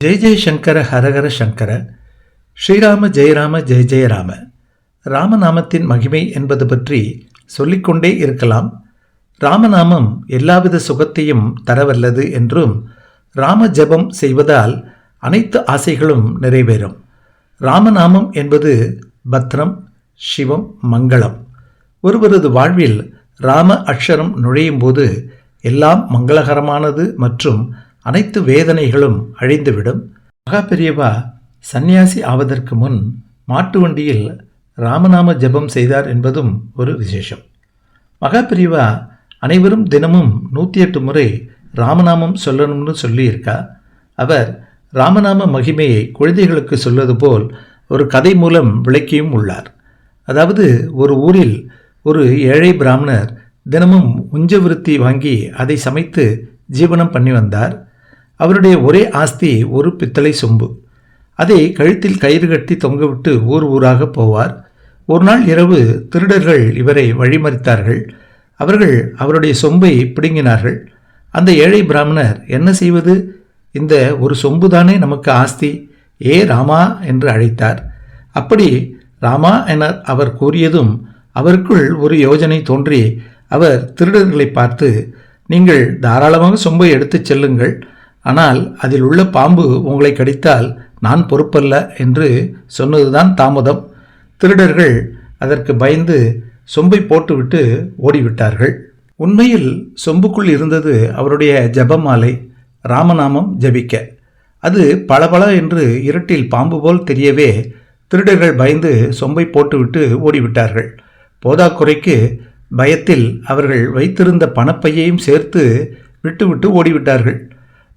ஜெய் ஜெய் சங்கர ஹரஹர சங்கர ஸ்ரீராம ஜெயராம ஜெய ஜெயராம ராமநாமத்தின் மகிமை என்பது பற்றி சொல்லிக்கொண்டே இருக்கலாம். ராமநாமம் எல்லாவித சுகத்தையும் தரவல்லது என்றும் ராம ஜெபம் செய்வதால் அனைத்து ஆசைகளும் நிறைவேறும். ராமநாமம் என்பது பத்ரம் சிவம் மங்களம். ஒருவரது வாழ்வில் ராம அக்ஷரம் நுழையும் போது எல்லாம் மங்களகரமானது மற்றும் அனைத்து வேதனைகளும் அழிந்துவிடும். மகாபெரியவா சந்நியாசி ஆவதற்கு முன் மாட்டு வண்டியில் ராமநாம ஜெபம் செய்தார் என்பதும் ஒரு விசேஷம். மகாபெரியவா அனைவரும் தினமும் நூற்றி எட்டு முறை ராமநாமம் சொல்லணும்னு சொல்லியிருக்கா? அவர் ராமநாம மகிமையை குழந்தைகளுக்கு சொல்வது போல் ஒரு கதை மூலம் விளக்கியும் உள்ளார். அதாவது ஒரு ஊரில் ஒரு ஏழை பிராமணர் தினமும் உஞ்சவிருத்தி வாங்கி அதை சமைத்து ஜீவனம் பண்ணி வந்தார். அவருடைய ஒரே ஆஸ்தி ஒரு பித்தளை சொம்பு. அதை கழுத்தில் கயிறு கட்டி தொங்கவிட்டு ஊர் ஊராக போவார். ஒரு நாள் இரவு திருடர்கள் இவரை வழிமறித்தார்கள். அவர்கள் அவருடைய சொம்பை பிடுங்கினார்கள். அந்த ஏழை பிராமணர் என்ன செய்வது? இந்த ஒரு சொம்புதானே நமக்கு ஆஸ்தி? ஏ ராமா என்று அழைத்தார். அப்படி ராமா என அவர் கூறியதும் அவருக்குள் ஒரு யோஜனை தோன்றி அவர் திருடர்களை பார்த்து நீங்கள் தாராளமாக சொம்பை எடுத்துச் செல்லுங்கள். ஆனால் அதில் உள்ள பாம்பு உங்களை கடித்தால் நான் பொறுப்பல்ல என்று சொன்னதுதான் தாமதம். திருடர்கள் அதற்கு பயந்து சொம்பை போட்டுவிட்டு ஓடிவிட்டார்கள். உண்மையில் சொம்புக்குள் இருந்தது அவருடைய ஜபமாலை ராமநாமம் ஜபிக்க. அது பளபள என்று இருட்டில் பாம்பு போல் தெரியவே திருடர்கள் பயந்து சொம்பை போட்டுவிட்டு ஓடிவிட்டார்கள். போதாக்குறைக்கு பயத்தில் அவர்கள் வைத்திருந்த பணப்பையையும் சேர்த்து விட்டுவிட்டு ஓடிவிட்டார்கள்.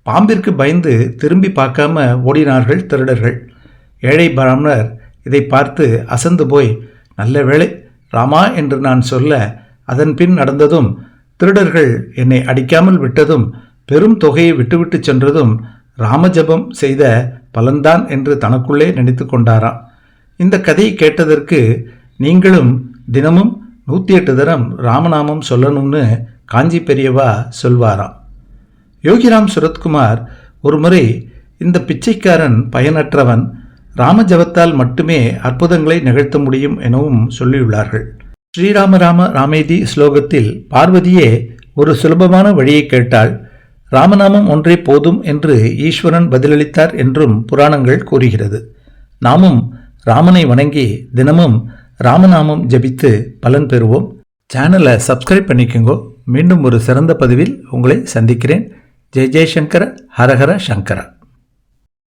பாம்பிற்கு பயந்து திரும்பி பார்க்காம ஓடினார்கள் திருடர்கள். ஏழை பிராமணர் இதை பார்த்து அசந்து போய் நல்ல வேளை ராமா என்று நான் சொல்ல அதன் பின் நடந்ததும் திருடர்கள் என்னை அடிக்காமல் விட்டதும் பெரும் தொகையை விட்டுவிட்டு சென்றதும் ராமஜபம் செய்த பலன்தான் என்று தனக்குள்ளே நினைத்து கொண்டாராம். இந்த கதையை கேட்டதற்கு நீங்களும் தினமும் நூற்றி எட்டு தரம் ராமநாமம் சொல்லணும்னு காஞ்சி பெரியவா சொல்வாராம். யோகிராம் சுரத்குமார் ஒருமுறை இந்த பிச்சைக்காரன் பயனற்றவன் ராமஜபத்தால் மட்டுமே அற்புதங்களை நிகழ்த்த முடியும் எனவும் சொல்லியுள்ளார்கள். ஸ்ரீராம ராம ராமேதி ஸ்லோகத்தில் பார்வதியே ஒரு சுலபமான வழியை கேட்டால் ராமநாமம் ஒன்றே போதும் என்று ஈஸ்வரன் பதிலளித்தார் என்றும் புராணங்கள் கூறுகிறது. நாமும் ராமனை வணங்கி தினமும் ராமநாமம் ஜபித்து பலன் பெறுவோம். சேனலை சப்ஸ்கிரைப் பண்ணிக்கோங்க. மீண்டும் ஒரு சிறந்த பதிவில் உங்களை சந்திக்கிறேன். ஜெய் ஜெய்சங்கர ஹரஹர சங்கர